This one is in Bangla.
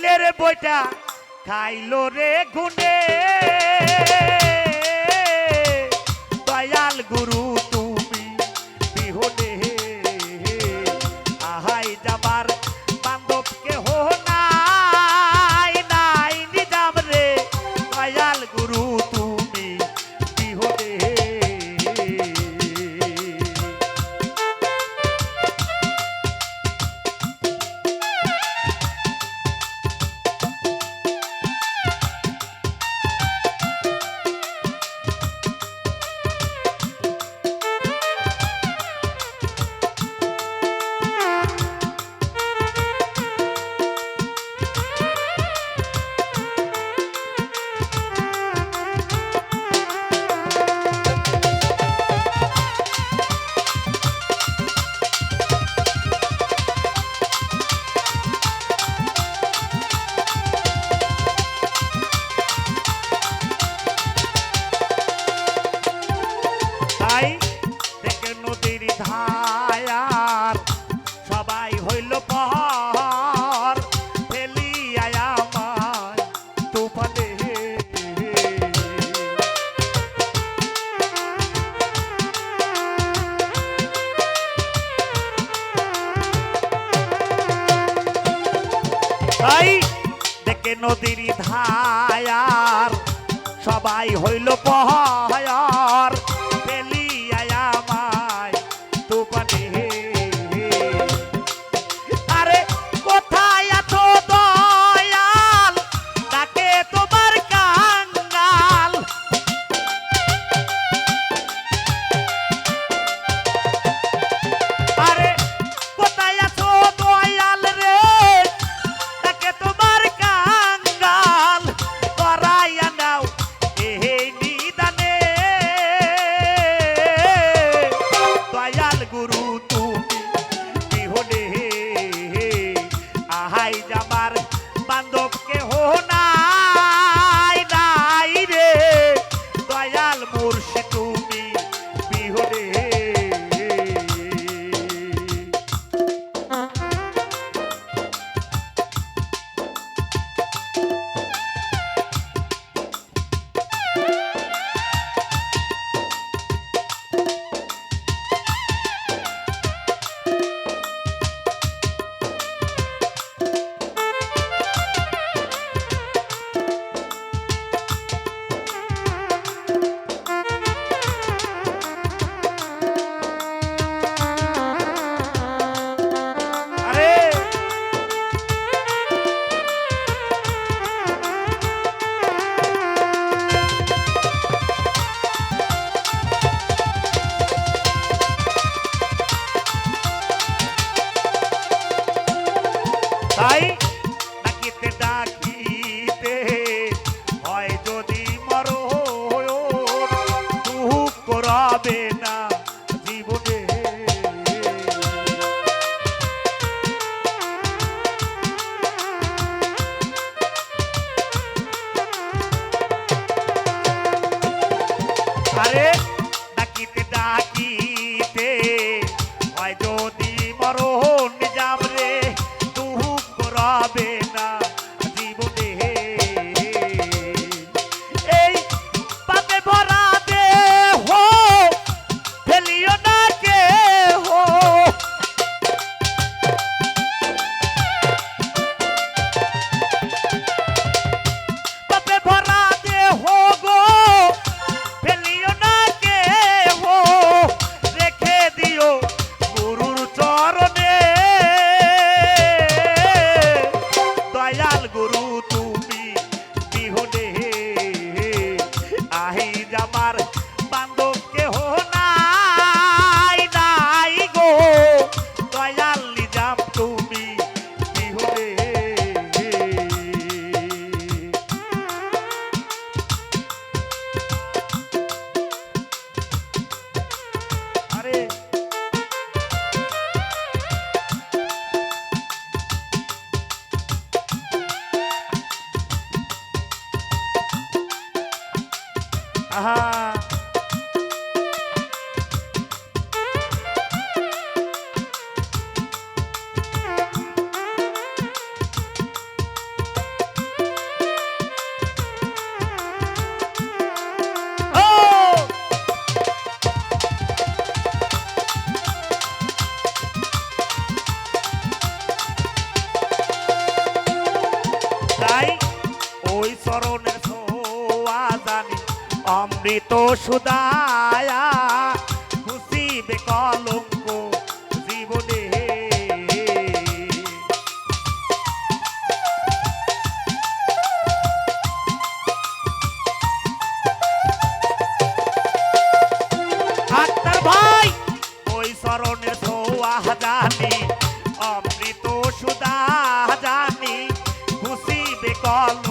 দিনের বইটা খাইলো রে গুনে দয়াল গুরু নদীর ধায়ার সবাই হইল পহর। আরে জানি অমৃত সুদায়া, খুশিবে কলঙ্ক জীবনে। ভাই, ওই চরণের ছোঁয়া জানি, অমৃত সুদা জানি, খুশিবে কলঙ্ক